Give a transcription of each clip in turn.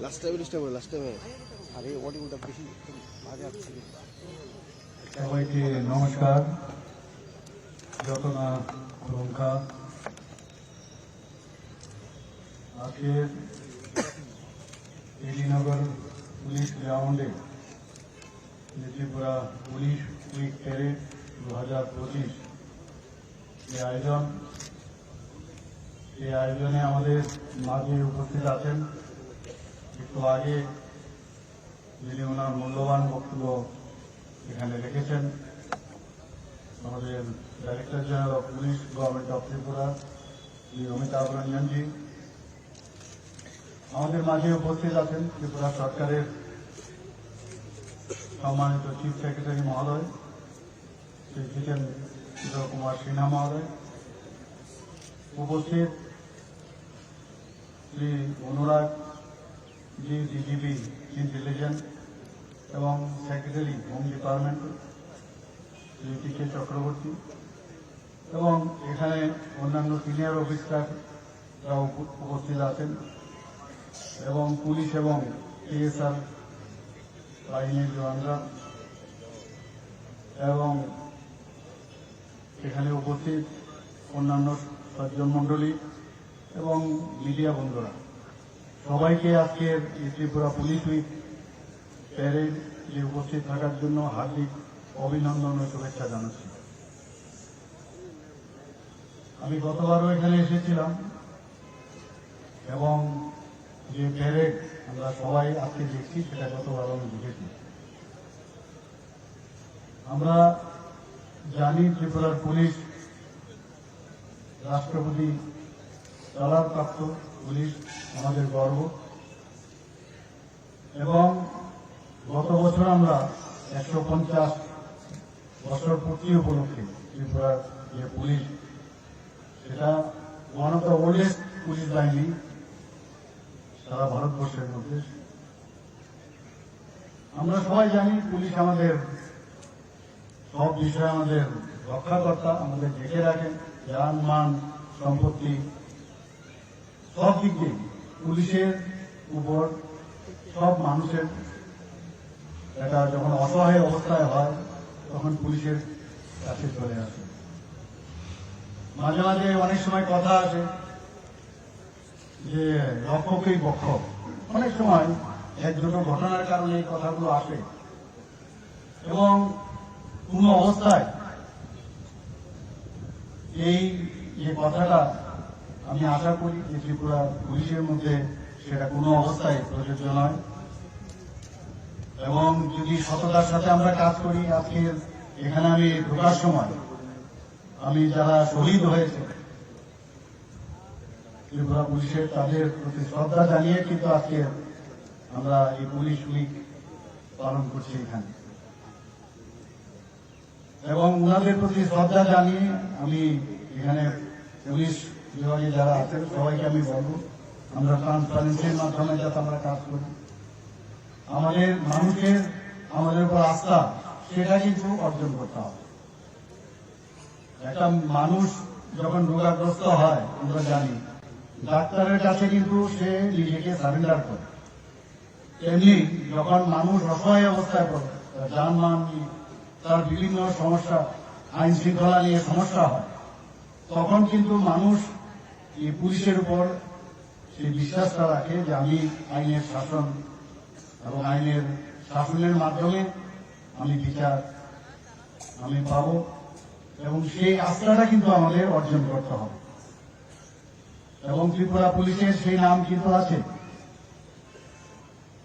Last টাইমে last টাইমে last টাইমে আরে অডিওটা বেশি আগে আসছে? সবাইকে নমস্কার। যত না লঙ্কা আজকের এডিনগর পুলিশ গ্রাউন্ডে যে ত্রিপুরা পুলিশ উইক প্যারেড দু হাজার পঁচিশ এই আয়োজন। এই আয়োজনে আমাদের মাঝে উপস্থিত আছেন একটু আগে যিনি ওনার মূল্যবান বক্তব্য এখানে রেখেছেন, আমাদের director general of police government of Tripura, Shri Amitabh Ranjanji. আমাদের মাঝে উপস্থিত আছেন ত্রিপুরা সরকারের সম্মানিত চিফ সেক্রেটারি মহোদয়, শ্রী জিতেন কুমার সিনহা মহোদয়। উপস্থিত শ্রী অনুরাগ জি ডিজিপি ইন্টেলিজেন্স এবং secretary home department Shri T K Chakraborty এবং এখানে অন্যান্য সিনিয়র অফিসাররা উপস্থিত আছেন, এবং পুলিশ এবং টিএসআর বাহিনীর জওয়ানরা, এবং এখানে উপস্থিত অন্যান্য সজ্জন মণ্ডলী এবং মিডিয়া বন্ধুরা। সবাইকে আজকের এই ত্রিপুরা পুলিশ উইক প্যারেড যে উপস্থিত থাকার জন্য হার্দিক অভিনন্দন ও শুভেচ্ছা জানাচ্ছি। আমি গতবারও এখানে এসেছিলাম এবং যে প্যারেড আমরা সবাই আজকে দেখছি, সেটা গতবার আমি বুঝেছি আমরা জানি ত্রিপুরার পুলিশ রাষ্ট্রপতি প্রাপ্ত পুলিশ আমাদের গর্ব। এবং গত বছর আমরা একশো পঞ্চাশ বছর পূর্তি উপলক্ষে ত্রিপুরার যে পুলিশ, সেটা one of the oldest police বাহিনী সারা ভারতবর্ষের মধ্যে। আমরা সবাই জানি পুলিশ আমাদের সব বিষয়ে আমাদের রক্ষাকর্তা, আমাদের দেখে রাখেন। যান মান, সম্পত্তি সব দিক দিয়ে পুলিশের উপর সব মানুষের এটা যখন অসহায় অবস্থায় হয়, তখন পুলিশের কাছে চলে আসে। মাঝে মাঝে অনেক সময় কথা আছে যে রক্ষকেই পক্ষ অনেক সময় এক দুটো ঘটনার কারণে এই কথাগুলো আসে। এবং কোনো অবস্থায় এই যে কথাটা আমি আশা করি যে ত্রিপুরা পুলিশের মধ্যে সেটা কোনো অবস্থায় প্রযোজ্য নয়। এবং যদি সততার সাথে আমরা কাজ করি, আজকে এখানে আমি ঢোকার সময় আমি যারা শহীদ হয়েছে, ত্রিপুরা পুলিশের তাদের প্রতি শ্রদ্ধা জানিয়ে কিন্তু আজকে আমরা এই পুলিশ উইক পালন করছি এখানে। এবং ওনাদের প্রতি শ্রদ্ধা জানিয়ে আমি এখানে পুলিশ বিভাগে যারা আছেন সবাইকে আমি বলব আমরা ট্রান্সপারেন্সির মাধ্যমে যাতে আমরা কাজ করি। আমাদের মানুষের আমাদের উপর আস্থা সেটা কিন্তু অর্জন করতে হবে। একটা মানুষ যখন রোগাগ্রস্ত হয় আমরা জানি ডাক্তারের কাছে কিন্তু সে নিজেকে সারেন্ডার করে। তেমনি যখন মানুষ অসহায় অবস্থায় পড়ে যানবাহন নিয়ে, তার বিভিন্ন সমস্যা আইন শৃঙ্খলা নিয়ে সমস্যা হয় তখন কিন্তু মানুষ এই পুলিশের উপর সেই বিশ্বাসটা রাখে যে আমি আইনের শাসন এবং আইনের শাসনের মাধ্যমে আমি বিচার আমি পাব এবং সেই আস্থাটা কিন্তু আমাদের অর্জন করতে হবে। এবং ত্রিপুরা পুলিশের সেই নাম কিন্তু আছে।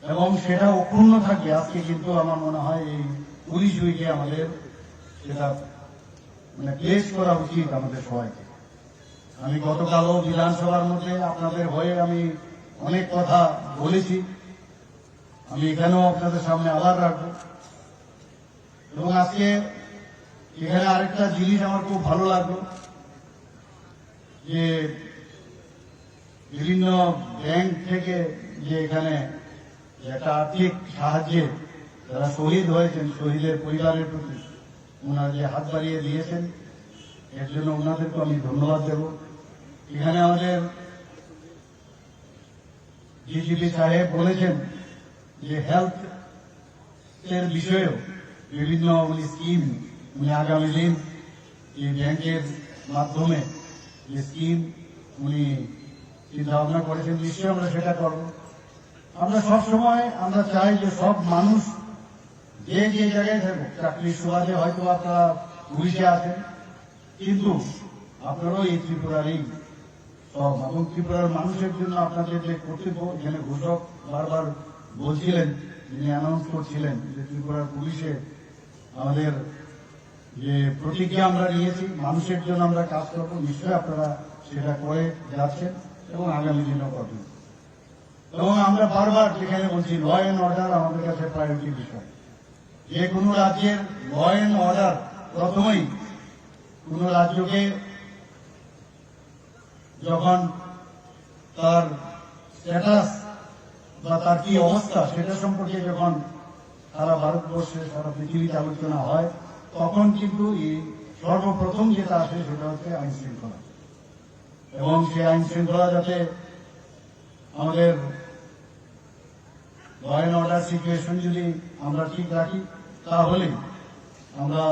এবং সেটা অক্ষুণ্ণ থাকবে। আজকে কিন্তু আমার মনে হয় এই পুলিশ উইকে আমাদের সেটা মানে প্লেস করা উচিত আমাদের সবাইকে। আমি গতকালও বিধানসভার মধ্যে আপনাদের হয়ে আমি অনেক কথা বলেছি। আমি এখানেও আপনাদের সামনে আবার রাখব। এবং আজকে এখানে আরেকটা জিনিস আমার খুব ভালো লাগল, যে বিভিন্ন ব্যাংক থেকে যে এখানে একটা আর্থিক সাহায্যে যারা শহীদ হয়েছেন, শহীদের পরিবারের প্রতি ওনারা যে হাত বাড়িয়ে দিয়েছেন, এর জন্য ওনাদেরকে আমি ধন্যবাদ দেব। এখানে আমাদের ডিজিপি সাহেব বলেছেন যে হেলথ এর বিষয়েও বিভিন্ন উনি স্কিম উনি আগামী দিন এই ব্যাংকের মাধ্যমে যে স্কিম উনি চিন্তা ভাবনা করেছেন, নিশ্চয়ই আমরা সেটা করব। আমরা সব সময় আমরা চাই যে সব মানুষ যে যে জায়গায় থাকুক, চাকরির সুবাদে হয়তো আপনারা পুলিশে আছেন, কিন্তু আপনারাও এই ত্রিপুরারই সব এবং ত্রিপুরার মানুষের জন্য আপনাদের যে কর্তব্য, এখানে ঘোষক বারবার বলছিলেন যিনি অ্যানাউন্স করছিলেন যে ত্রিপুরার পুলিশে আমাদের যে প্রতিজ্ঞা আমরা নিয়েছি, মানুষের জন্য আমরা কাজ করব, নিশ্চয়ই আপনারা সেটা করে যাচ্ছেন এবং আগামী দিনও করবেন। এবং আমরা বারবার যেখানে বলছি ল অ্যান্ড অর্ডার আমাদের কাছে প্রায়োরিটি বিষয়। যে কোনো রাজ্যের ল অ্যান্ড অর্ডার প্রথমেই কোন রাজ্যকে যখন তার স্ট্যাটাস বা তার কি অবস্থা সেটা সম্পর্কে যখন সারা ভারতবর্ষে, সারা পৃথিবীতে আলোচনা হয়, তখন কিন্তু এই সর্বপ্রথম যেটা আসে সেটা হচ্ছে আইন শৃঙ্খলা। এবং সেই আইন শৃঙ্খলা যাতে আমাদের ল অ্যান্ড অর্ডার সিচুয়েশন যদি আমরা ঠিক রাখি, তাহলে আমরা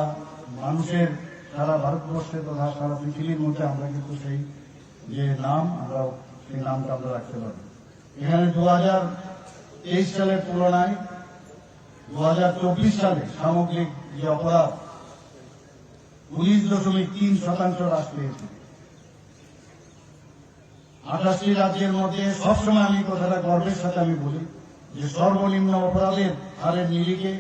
মানুষের সারা ভারতবর্ষে তথা সারা পৃথিবীর মধ্যে আমরা কিন্তু সেই যে নাম আমরা, সেই নামটা আমরা রাখতে পারি এখানে দু হাজার তেইশ সালের তুলনায় দু হাজার চব্বিশ সালে সামগ্রিক যে অপরাধ, উনিশ দশমিক তিন শতাংশ হ্রাস পেয়েছে। আঠাশটি রাজ্যের মধ্যে সবসময় আমি কথাটা গর্বের সাথে আমি বলি, যে সর্বনিম্ন অপরাধের হারের নিরিখে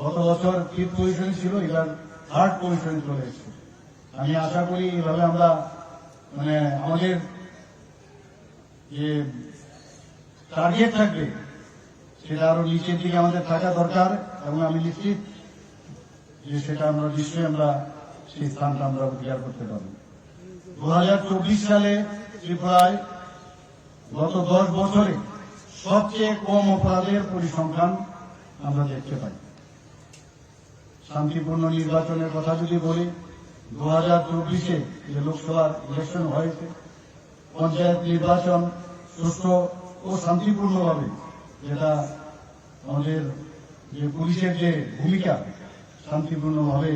গত বছর ফিফথ পজিশনে ছিল, এবার থার্ড পজিশনে চলে এসেছে। আমি আশা করি এইভাবে আমরা মানে আমাদের যে টার্গেট থাকবে, সেটা আরও নিচের দিকে আমাদের থাকা দরকার এবং আমি নিশ্চিত যে সেটা আমরা নিশ্চয়ই আমরা সেই স্থানটা আমরা অধিকার করতে পারব। দু হাজার চব্বিশ সালে ত্রিপুরায় গত দশ বছরে সবচেয়ে কম অপরাধের পরিসংখ্যান আমরা দেখতে পাই। শান্তিপূর্ণ নির্বাচনের কথা যদি বলি দু হাজার চব্বিশে যে লোকসভার ইলেকশন হয়েছে, পঞ্চায়েত নির্বাচন সুষ্ঠু ও শান্তিপূর্ণভাবে যেটা আমাদের যে পুলিশের যে ভূমিকা, শান্তিপূর্ণভাবে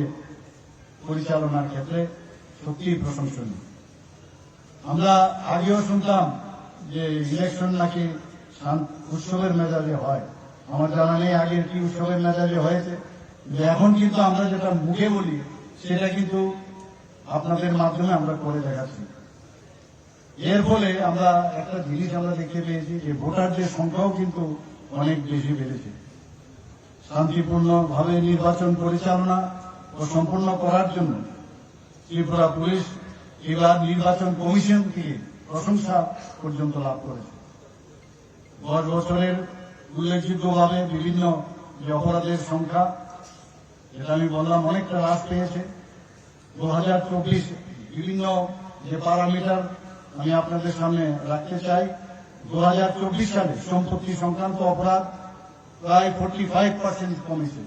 পরিচালনার ক্ষেত্রে সত্যিই প্রশংসনীয়। আমরা আগেও শুনতাম যে ইলেকশন নাকি উৎসবের মেজাজে হয়। আমার জানা নেই আগে কি উৎসবের মেজাজে হয়েছে। এখন কিন্তু আমরা যেটা মুখে বলি, সেটা কিন্তু আপনাদের মাধ্যমে আমরা করে দেখাচ্ছি। এর ফলে আমরা একটা জিনিস আমরা দেখতে পেয়েছি যে ভোটারদের সংখ্যাও কিন্তু অনেক বেশি বেড়েছে। শান্তিপূর্ণভাবে নির্বাচন পরিচালনা ও সম্পন্ন করার জন্য ত্রিপুরা পুলিশ এবার নির্বাচন কমিশন থেকে প্রশংসা পর্যন্ত লাভ করেছে। গত বছরের উল্লেখযোগ্যভাবে বিভিন্ন যে অপরাধের সংখ্যা, যেটা আমি বললাম অনেকটা হ্রাস পেয়েছে। দু হাজার চব্বিশ বিভিন্ন যে প্যারামিটার আমি আপনাদের সামনে রাখতে চাই দু হাজার চব্বিশ সালে সম্পত্তি সংক্রান্ত অপরাধ প্রায় ফোর্টি ফাইভ পার্সেন্ট কমেছে।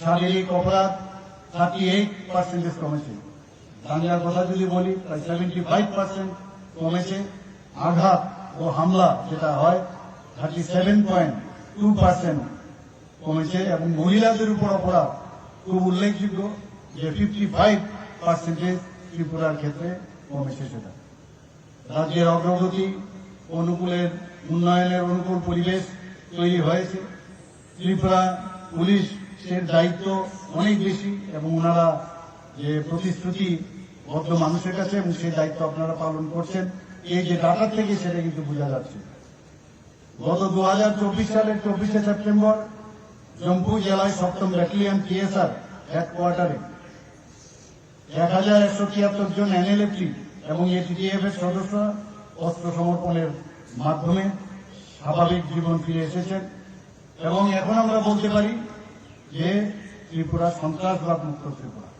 শারীরিক অপরাধ থার্টি এইট পার্সেন্টেজ কমেছে। দাঙ্গার কথা যদি বলি, প্রায় সেভেন্টি ফাইভ পার্সেন্ট কমেছে। আঘাত ও হামলা যেটা হয় thirty seven point two percent কমেছে এবং মহিলাদের উপর অপরাধ খুব উল্লেখযোগ্য। যে ফিফটি ফাইভ পার্সেন্টেজ ত্রিপুরার ক্ষেত্রে কমেছে সেটা। রাজ্যের অগ্রগতি, অনুকূলের উন্নয়নের অনুকূল পরিবেশ তৈরি হয়েছে। ত্রিপুরা পুলিশের দায়িত্ব অনেক বেশি এবং ওনারা যে প্রতিশ্রুতি বদ্ধ মানুষের কাছে এবং সেই দায়িত্ব আপনারা পালন করছেন, এই যে ডাটা থেকে সেটা কিন্তু বোঝা যাচ্ছে। গত দু হাজার চব্বিশ সালের চব্বিশে সেপ্টেম্বর জম্মু জেলায় সপ্তম ব্যাটালিয়ন টিএসআর হেডকোয়ার্টারে এক হাজার একশো তিয়াত্তর জন এনএলএফটি এবং এটিডিএফ এর সদস্য অস্ত্র সমর্পণের মাধ্যমে স্বাভাবিক জীবন ফিরে এসেছেন। এবং এখন আমরা বলতে পারি যে ত্রিপুরা সন্ত্রাসবাদ মুক্ত ত্রিপুরা।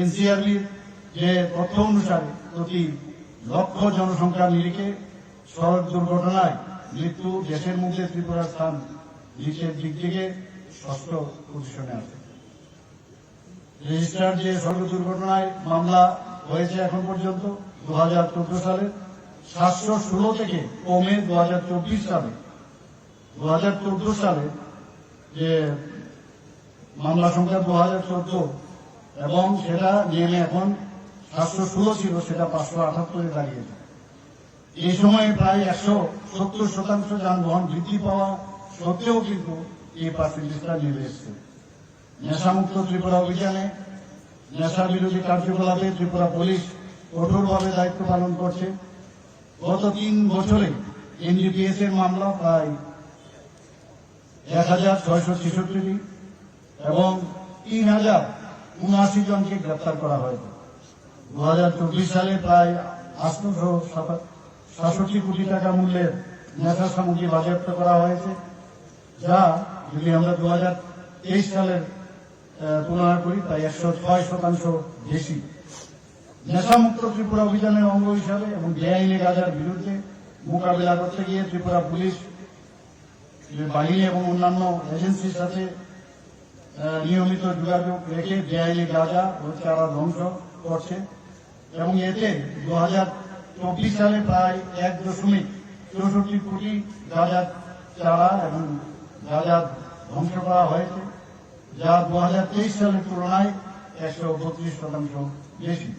এনসিআরবির যে তথ্য অনুসারে প্রতি লক্ষ জনসংখ্যার নিরিখে সড়ক দুর্ঘটনায় মৃত্যু দেশের মধ্যে ত্রিপুরার স্থান নিচের দিক থেকে ষষ্ঠ পজিশনে আছে। রেজিস্টার যে সড়ক দুর্ঘটনায় মামলা হয়েছে এখন পর্যন্ত দু হাজার চোদ্দ সালে, সাতশো ষোলো থেকে কমে দু হাজার চব্বিশ সালে। দু হাজার চোদ্দ সালে যে মামলা সংখ্যা দু হাজার চোদ্দ, এবং সেটা নেমে এখন সাতশো ষোলো ছিল, সেটা পাঁচশো আটাত্তরে দাঁড়িয়েছে। এই সময়ে প্রায় একশো সত্তর শতাংশ যানবাহন বৃদ্ধি পাওয়া সত্ত্বেও কিন্তু এই পার্সেন্টেজটা নেমে এসছে। নেশামুক্ত ত্রিপুরা অভিযানে নেশা বিরোধী কার্যকলাপে ত্রিপুরা পুলিশ কঠোরভাবে দায়িত্ব পালন করছে। গত তিন বছরে এনডিপিএস এর মামলা প্রায় এক হাজার ছয়শো ছেষট্টিটি এবং তিন হাজার উনআশি জনকে গ্রেপ্তার করা হয়েছে। দু হাজার চব্বিশ সালে প্রায় আটশোশো সাতষট্টি কোটি টাকা মূল্যের নেশা সামগ্রী বাজেয়াপ্ত করা হয়েছে, যা যদি আমরা দু হাজার তেইশ সালের তুলনা করি, তাই একশো ছয় শতাংশ বেশি। নেশামুক্ত ত্রিপুরা অভিযানের অঙ্গ হিসাবে এবং বেআইনি গাজার বিরুদ্ধে মোকাবিলা করতে গিয়ে ত্রিপুরা পুলিশ বাহিনী এবং অন্যান্য এজেন্সির সাথে নিয়মিত যোগাযোগ রেখে বেআইনি গাঁজা ও চারা ধ্বংস করছে এবং এতে দু হাজার চব্বিশ সালে প্রায় এক দশমিক চৌষট্টি কোটি গাঁজার চারা এবং গাঁজা ধ্বংস করা হয়েছে। যা দু হাজার তেইশ সালের তুলনায় একশো বত্রিশ শতাংশ বেশি।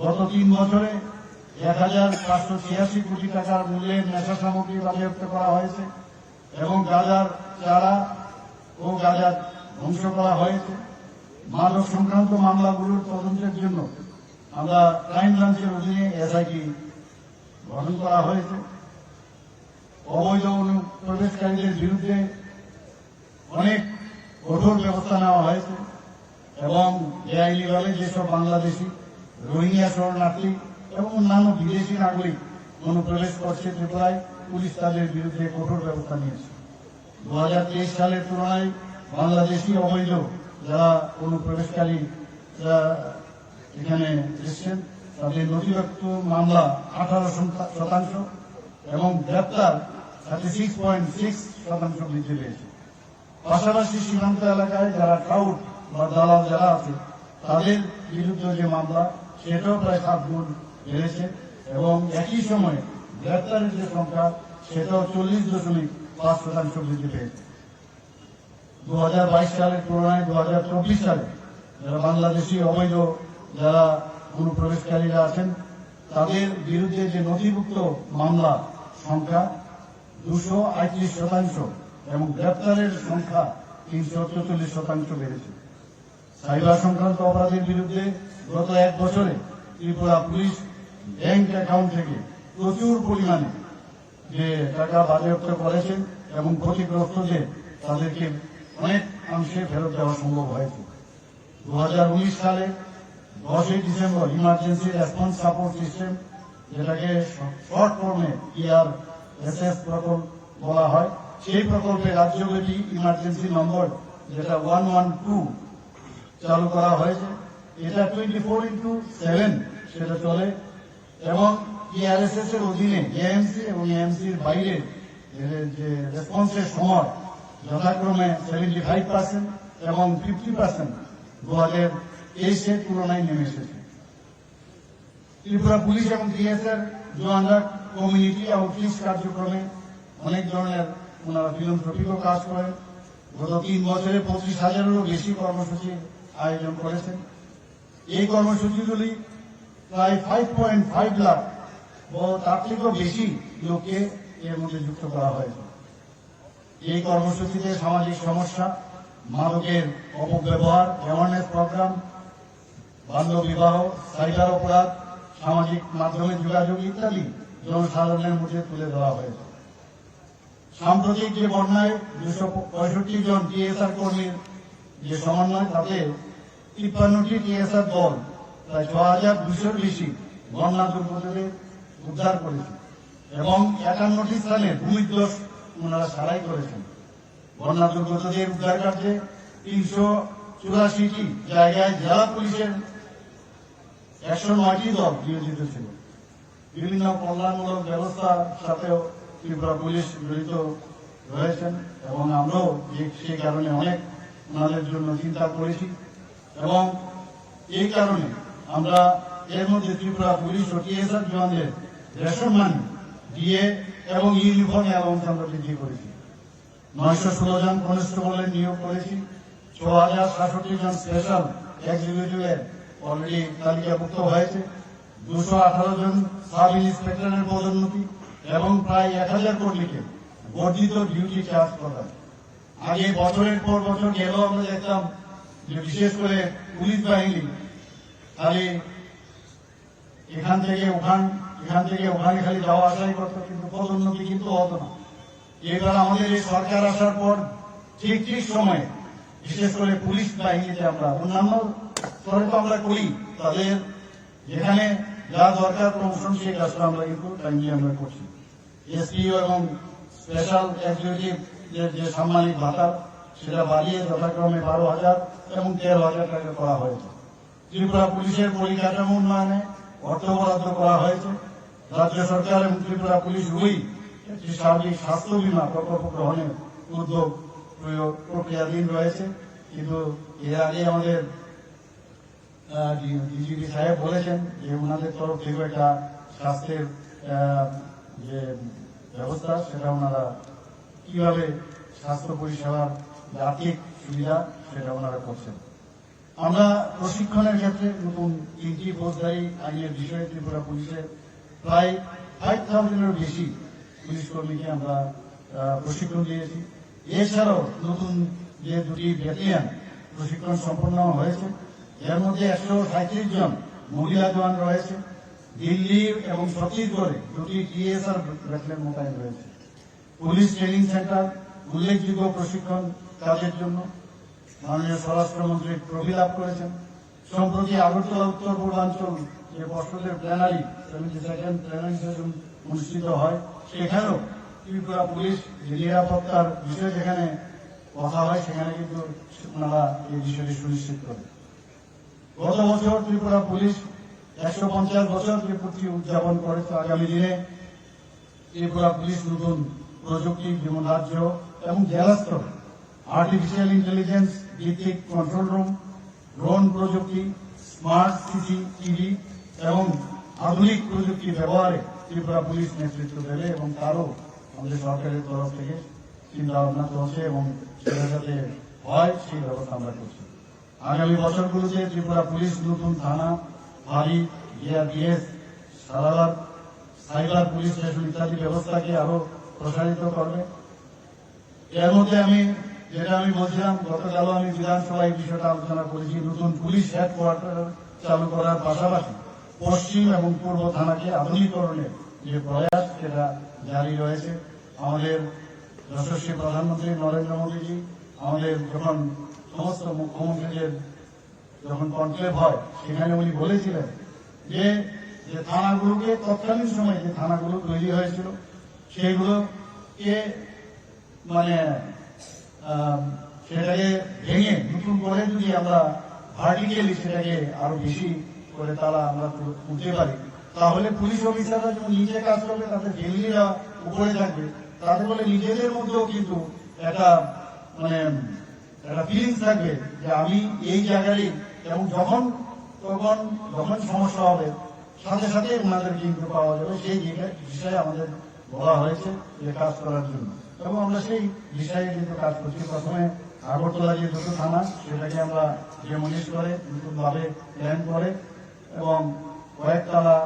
গত তিন বছরে এক হাজার পাঁচশো ছিয়াশি কোটি টাকার মূল্যের নেশা সামগ্রী বাজেয়াপ্ত করা হয়েছে এবং গাজার চারা ও গাজার ধ্বংস করা হয়েছে। মাদক সংক্রান্ত মামলাগুলোর তদন্তের জন্য আমরা ক্রাইম ব্রাঞ্চের অধীনে এসআইটি গঠন করা হয়েছে। অবৈধ অনুপ্রবেশকারীদের বিরুদ্ধে অনেক কঠোর ব্যবস্থা নেওয়া হয়েছে এবং বেআইনিভাবে যেসব বাংলাদেশি, রোহিঙ্গা শরণার্থী এবং অন্যান্য বিদেশি নাগরিক অনুপ্রবেশ করছে ত্রিপুরায়, পুলিশ তাদের বিরুদ্ধে কঠোর ব্যবস্থা নিয়েছে। দু হাজার তেইশ সালের তুলনায় বাংলাদেশি অবৈধ যারা অনুপ্রবেশকারী এখানে এসছেন, তাদের নথিভুক্ত মামলা আঠারো শতাংশ এবং গ্রেপ্তার থার্টি সিক্স পয়েন্ট সিক্স শতাংশ বৃদ্ধি পেয়েছে। পাশাপাশি সীমান্ত এলাকায় যারা ক্রাউড বা দালাল যারা আছে, তাদের বিরুদ্ধে যে মামলা, সেটাও প্রায় সাত গুণ বেড়েছে এবং একই সময়ে গ্রেপ্তারের যে সংখ্যা, সেটাও চল্লিশ দশমিক পাঁচ শতাংশ বৃদ্ধি পেয়েছে। দু হাজার বাইশ সালের তুলনায় দু হাজার চব্বিশ সালে যারা বাংলাদেশি অবৈধ যারা অনুপ্রবেশকারীরা আছেন, তাদের বিরুদ্ধে যে নথিভুক্ত মামলা সংখ্যা দুশো আটত্রিশ শতাংশ এবং গ্রেপ্তারের সংখ্যা তিনশো চৌচল্লিশ শতাংশ বেড়েছে। সাইবার সংক্রান্ত অপরাধের বিরুদ্ধে গত এক বছরে ত্রিপুরা পুলিশ ব্যাংক অ্যাকাউন্ট থেকে প্রচুর পরিমাণে যে টাকা বাজেয়াপ্ত করেছেন এবং ক্ষতিগ্রস্তদের তাদেরকে অনেক অংশে ফেরত দেওয়া সম্ভব হয়েছে। দু হাজার উনিশ সালে দশই December emergency response support system, যেটাকে শর্ট ফর্মে ইআর এস এস প্রকল্প বলা হয় সেই প্রকল্পে রাজ্যব্যাপী ইমার্জেন্সি নম্বর যেটা ওয়ান ওয়ান টু চালু করা হয়েছে, এটা টোয়েন্টি ফোর ইন্টু সেভেন সেটা চলে। এবং ইআরএসএস এর অধীনে এএমসি এবং এএমসির বাইরে যে- রেসপন্সের সময় যথাক্রমে সেভেন্টি ফাইভ পার্সেন্ট এবং ফিফটি পার্সেন্ট দু হাজার তেইশের তুলনায় নেমে এসেছে। ত্রিপুরা পুলিশ এবং টিএসএর জওয়ানরা কমিউনিটি আউটরিচ কার্যক্রমে অনেক ধরনের ওনারা ফিলন্থ্রপিকও কাজ করেন। গত তিন বছরে পঁচিশ হাজারেরও বেশি কর্মসূচি আয়োজন করেছেন। এই কর্মসূচিগুলি প্রায় ফাইভ পয়েন্ট ফাইভ লাখ ও তার থেকেও বেশি লোককে এর মধ্যে যুক্ত করা হয়েছে। এই কর্মসূচিতে সামাজিক সমস্যা, মাদকের অপব্যবহার অ্যাওয়ারনেস প্রোগ্রাম বাল্য বিবাহ সাইবার অপরাধ, সামাজিক মাধ্যমে যোগাযোগ ইত্যাদি জনসাধারণের মধ্যে তুলে ধরা হয়েছে। সাম্প্রতিক যে বন্যায় দুশো পঁয়ষট্টি জন টিএসআর কর্মীর যে সমন্বয় তাতে তিপ্পান্নটি টিএসআর দল প্রায় ছ হাজার দুশোর বেশি বন্যা দুর্গতদের উদ্ধার করেছে এবং একান্নটি স্থানে ভূমিধ্বস ওনারা সারাই করেছেন। বন্যা দুর্গতদের উদ্ধার কার্যে তিনশো চুরাশিটি জায়গায় জেলা পুলিশের একশো নয়টি দল নিয়োজিত ছিল। বিভিন্ন কল্যাণমূলক ব্যবস্থার সাথেও ত্রিপুরা পুলিশ জড়িত রয়েছেন এবং আমরাও সেই কারণে অনেক ওনাদের জন্য চিন্তা করেছি। এবং এই কারণে আমরা এর মধ্যে ত্রিপুরা পুলিশ ও টিএসআর জওয়ানদের রেশন মানি দিয়ে এবং ইউনিফর্ম অ্যালাউন্স আমরা বৃদ্ধি করেছি। নয়শো ষোলো জন কনস্টেবলের নিয়োগ করেছি। ছ হাজার সাতষট্টি জন স্পেশাল এক্সিকিউটিভের অলরেডি তালিকাভুক্ত হয়েছে। দুশো আঠারো জন সাব ইন্সপেক্টরের পদোন্নতি এবং প্রায় এক হাজার কর্মীকে বর্ধিত ডিউটি চার্জ প্রদান আগে বছরের পর বছর গেল আমরা দেখতাম যে বিশেষ করে পুলিশ বাহিনী খালি এখান থেকে ওখান, এখান থেকে ওখানে খালি যাওয়া আসাই করতো, কিন্তু পদোন্নতি কিন্তু হতো না। এবার আমাদের এই সরকার আসার পর ঠিক ঠিক সময়ে বিশেষ করে পুলিশ বাহিনীতে আমরা, অন্যান্য স্তরে তো আমরা করি, তাদের যেখানে যা দরকার প্রমোশন সেই কাজটা আমরা কিন্তু টাইমলি আমরা করছি। এসপিও এবং স্পেশাল এক্সিকিউটিভ যে সাম্মানিক ভাতা, সেটা বাড়িয়ে যথাক্রমে বারো হাজার এবং তেরো হাজার টাকা করা হয়েছে। ত্রিপুরা পুলিশের পরিকাঠামো উন্নয়নে অর্থ বরাদ্দ করা হয়েছে। রাজ্য সরকার এবং ত্রিপুরা পুলিশ উভয়ই একটি সার্বিক স্বাস্থ্য বীমা প্রকল্প গ্রহণের উদ্যোগ প্রক্রিয়াধীন রয়েছে। কিন্তু এর আগে আমাদের ডিজিপি সাহেব বলেছেন যে ওনাদের তরফ থেকে একটা স্বাস্থ্যের যে ব্যবস্থা, সেটা ওনারা কীভাবে স্বাস্থ্য পরিষেবার আর্থিক সুবিধা, সেটা ওনারা করছেন। আমরা প্রশিক্ষণের ক্ষেত্রে নতুন তিনটি ফৌজদারি আইনের বিষয়ে ত্রিপুরা পুলিশের প্রায় ফাইভ থাউজেন্ডের বেশি পুলিশ কর্মীকে আমরা প্রশিক্ষণ দিয়েছি। এছাড়াও নতুন যে দুটি ব্যাটালিয়ান প্রশিক্ষণ সম্পন্ন হয়েছে, এর মধ্যে একশো সাঁত্রিশ জন মহিলা জওয়ান রয়েছে। দিল্লি এবং ছত্তিশগড়ে দুটি টিএসআর ব্যাটালিয়ন মোতায়েন রয়েছে। পুলিশ ট্রেনিং সেন্টার, উল্লেখযোগ্য প্রশিক্ষণ কাজের জন্য। মাননীয় স্বরাষ্ট্রমন্ত্রী ট্রফি প্রভিলাভ করেছেন। সম্প্রতি আগরতলা, উত্তর পূর্বাঞ্চল যে পর্ষদের plenary seventy second plenary session অনুষ্ঠিত হয়, সেখানেও ত্রিপুরা পুলিশ যে নিরাপত্তার বিষয় যেখানে কথা হয়, সেখানে কিন্তু ওনারা এই বিষয়টি সুনিশ্চিত করে গত বছর ত্রিপুরা পুলিশ একশো পঞ্চাশ বছর পূর্তি উদযাপন করেছে আগামী দিনে ত্রিপুরা পুলিশ নতুন প্রযুক্তি যেমন রাজ্য এবং জেলা স্তরে আর্টিফিশিয়াল ইন্টেলিজেন্স ভিত্তিক কন্ট্রোল রুম ড্রোন প্রযুক্তি স্মার্ট সিসি টিভি এবং আধুনিক প্রযুক্তি ব্যবহারে ত্রিপুরা পুলিশ নেতৃত্ব দেবে এবং তারও আমাদের সরকারের তরফ থেকে চিন্তা ভাবনা চলছে এবং সেটা যাতে হয় সেই ব্যবস্থা আমরা করছি। আগামী বছরগুলোতে ত্রিপুরা পুলিশ নতুন থানা ভারী জিআরপিএস সারালার সাইবার, পুলিশ স্টেশন ইত্যাদি ব্যবস্থাকে আরও প্রসারিত করবে। এর মধ্যে আমি, যেটা আমি বলছিলাম গতকাল আমি বিধানসভায় বিষয়টা আলোচনা করেছি, নতুন পুলিশ হেডকোয়ার্টার চালু করার পাশাপাশি পশ্চিম এবং পূর্ব থানাকে আধুনিকরণের যে প্রয়াস, সেটা জারি রয়েছে। আমাদের যশস্বী প্রধানমন্ত্রী নরেন্দ্র মোদীজি, আমাদের যখন সমস্ত মুখ্যমন্ত্রীদের যখন কনক্লেভ হয়, সেখানে উনি বলেছিলেন যে যে থানাগুলোকে তৎকালীন সময়ে যে থানাগুলো তৈরি হয়েছিল, সেগুলোকে মানে সেটাকে ভেঙে নতুন করে যদি আমরা ভার্টিক্যালি সেটাকে আরও বেশি করে তারা আমরা তুলতে পারি, তাহলে পুলিশ অফিসাররা যখন নিজে কাজ করবে, তাদের ফ্যামিলিরা উপরে থাকবে। তাদের বলে নিজেদের মধ্যেও কিন্তু একটা মানে একটা ফিলিংস থাকবে যে আমি এই জায়গায় এবং যখন তখন যখন সমস্যা হবে, সাথে সাথে ওনাদের কিন্তু পাওয়া যাবে। সেই বিষয়ে আমাদের বলা হয়েছে যে কাজ করার জন্য। এবং আমরা সেই বিষয়ে কিন্তু কাজ করছি, প্রথমে আগরতলা যে দুটো থানা, সেটাকে আমরা ডেমোলিশ করে, নতুনভাবে প্ল্যান করে এবং কয়েকতলা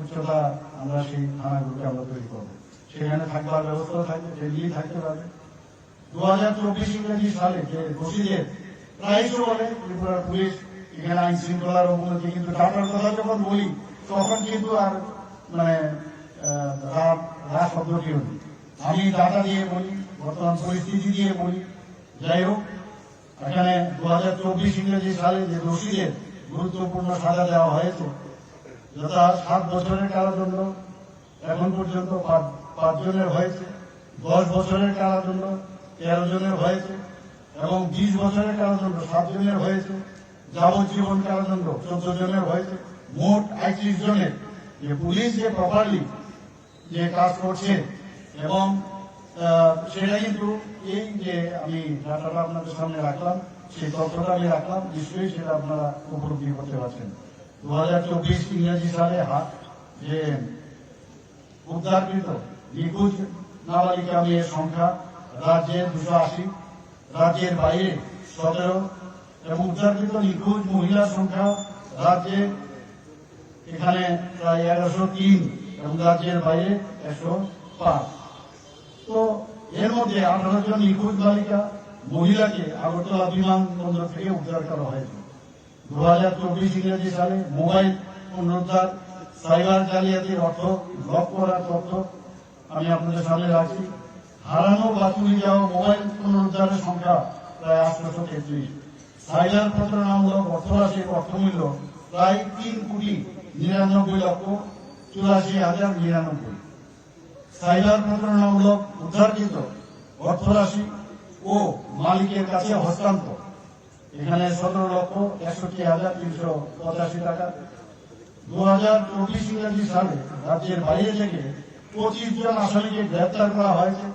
উচ্চতা আমরা সেই থানাগুলোকে আমরা তৈরি করব। সেখানে থাকবার ব্যবস্থা থাকবে, ফ্যামিলি থাকতে পারবে। দু হাজার চব্বিশ ইংরেজি সালে যে দোষীদের প্রায়শই বলে ত্রিপুরার পুলিশ এখানে আইন শৃঙ্খলার অবনতি কিন্তু ডাটার কথা যখন বলি, তখন কিন্তু আর মানে রাত শব্দটিও আমি ডাটা দিয়ে বলি, বর্তমান পরিস্থিতি দিয়ে বলি। যাই হোক, এখানে দু হাজার চব্বিশ ইংরেজি সালে যে দোষীদের গুরুত্বপূর্ণ সাজা দেওয়া হয়েছে, যথা সাত বছরের কারাদণ্ড এখন পর্যন্ত পাঁচ- পাঁচজনের হয়েছে, দশ বছরের কারাদণ্ড তেরো জনের হয়েছে, এবং বিশ বছরের কারাদণ্ড সাত জনের হয়েছে। যাবজ্জীবন কারাদণ্ড। চোদ্দ জনের হয়েছে মোট আটত্রিশ জনের। যে পুলিশ যে প্রপারলি যে কাজ করছে এবং সেটা কিন্তু এই যে আমি ডাটাটা আপনাদের সামনে রাখলাম, সেই তথ্যটা আমি রাখলাম, নিশ্চয়ই সেটা আপনারা উপলব্ধি করতে পারছেন। দু হাজার চব্বিশ ইংরেজি সালে হাত যে উদ্ধারকৃত নিখোঁজ নাবালিকা মেয়ের সংখ্যা রাজ্যে দুশো আশি, রাজ্যের বাইরে সতেরো এবং উদ্ধারকৃত নিখোঁজ মহিলার সংখ্যা রাজ্যে এখানে প্রায় এগারোশো তিন এবং রাজ্যের বাইরে একশো পাঁচ। তো এর মধ্যে আঠারো জন নিখোঁজ বালিকা মহিলাকে আগরতলা বিমানবন্দর থেকে উদ্ধার করা হয়েছে। দু হাজার চব্বিশ ইংরেজি সালে মোবাইল পুনরুদ্ধার, সাইবার জালিয়াতির অর্থ ব্লক করার তথ্য আমি আপনাদের সামনে রাখছি। হারানো বা চুরি যাওয়া মোবাইল পুনরুদ্ধারের সংখ্যা প্রায় আঠারোশো তেত্রিশ। সাইবার প্রতারণামূলক অর্থরাশির অর্থমূল্য প্রায় তিন কোটি নিরানব্বই লক্ষ চুরাশি হাজার নিরানব্বই। সাইলার প্রতারণামূলক উদ্ধারকৃত অর্থরাশি ও মালিকের কাছে হস্তান্তর। এখানে সতেরো লক্ষ একষট্টি হাজার তিনশো পঁচাশি টাকা। দু হাজার চব্বিশ ইংরাজি সালে রাজ্যের বাইরে থেকে পঁচিশ জন আসামিকে গ্রেপ্তার করা হয়েছে।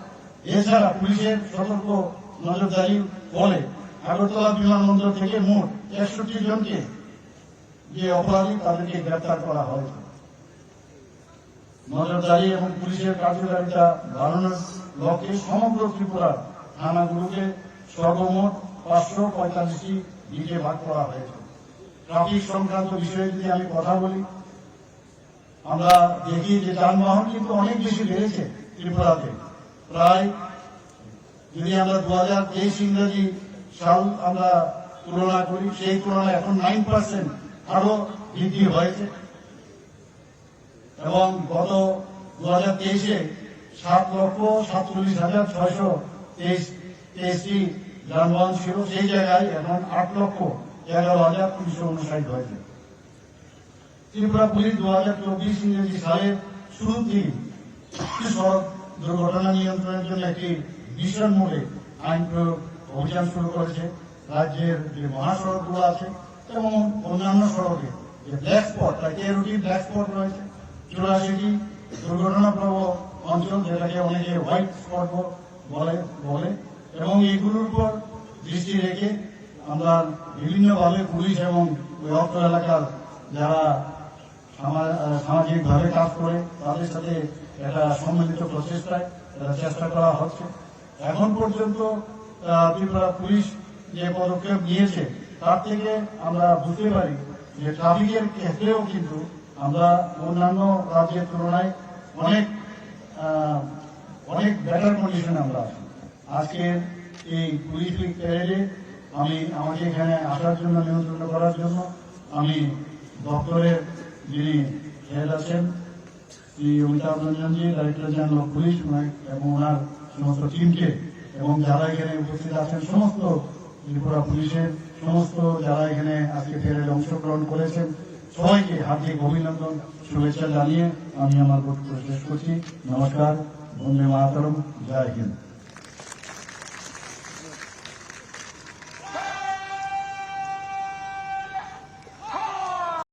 এছাড়া পুলিশের সতর্ক নজরদারি বলে আগরতলা বিমানবন্দর থেকে মোট একষট্টি জনকে যে অপরাধী তাদেরকে গ্রেপ্তার করা হয়েছে নজরদারি এবং পুলিশের কার্যকারিতা বাড়ানোর লক্ষ্যে সমগ্র ত্রিপুরার থানাগুলোকে সর্বমোট পাঁচশো পঁয়তাল্লিশটি দিকে ভাগ করা হয়েছে। ট্রাফিক সংক্রান্ত বিষয়ে যদি আমি কথা বলি, আমরা দেখি যে যানবাহন কিন্তু অনেক বেশি বেড়েছে ত্রিপুরাতে। প্রায় যদি আমরা দু হাজার তেইশ ইংরেজি আমরা তুলনা করি, সেই তুলনায় এখন নাইন পার্সেন্ট আরও বৃদ্ধি হয়েছে। এবং গত দু হাজার তেইশে সাত লক্ষ সাতচল্লিশ হাজার ছয়শো তেইশ তেইশটি যানবাহন ছিল, সেই জায়গায় এখন আট লক্ষ এগারো হাজার তিনশো উনষাট হয়েছে। ত্রিপুরা পুলিশ দু হাজার চব্বিশ ইংরেজি সালের শুরুতেই সড়ক দুর্ঘটনা নিয়ন্ত্রণের জন্য একটি ভীষণ মোড়ে আইন প্রয়োগ অভিযান শুরু করেছে। রাজ্যের যে মহাসড়কগুলো আছে এবং অন্যান্য সড়কে যে ব্ল্যাক স্পট তাই তেরোটি ব্ল্যাক স্পট রয়েছে, চুরাশিটি দুর্ঘটনা প্রবণ অঞ্চল, যেটাকে অনেকে হোয়াইট স্পট বলে বলে এবং এগুলোর উপর দৃষ্টি রেখে আমরা বিভিন্নভাবে পুলিশ এবং অত্র এলাকার যারা সামাজিকভাবে কাজ করে, তাদের সাথে একটা সম্মিলিত প্রচেষ্টায় চেষ্টা করা হচ্ছে। এখন পর্যন্ত ত্রিপুরা পুলিশ যে পদক্ষেপ নিয়েছে, তার থেকে আমরা বুঝতে পারি যে ট্রাফিকের ক্ষেত্রেও কিন্তু আমরা অন্যান্য রাজ্যের তুলনায় অনেক অনেক বেটার কন্ডিশনে আমরা আছি। আজকে এই পুলিশ উইক প্যারেডে আমি আমাকে এখানে আসার জন্য, নিমন্ত্রণ করার জন্য আমি দপ্তরের যিনি হেড আছেন Shri Amitabh Ranjanji director general of police এবং ওনার সমস্ত টিমকে এবং যারা এখানে উপস্থিত আছেন, সমস্ত ত্রিপুরা পুলিশের সমস্ত যারা এখানে আজকে ফেরের অংশগ্রহণ করেছেন, সবাইকে হার্দিক অভিনন্দন, শুভেচ্ছা জানিয়ে আমি আমার বক্তব্য শেষ করছি। নমস্কার, বন্দে মাতরম, জয় হিন্দ।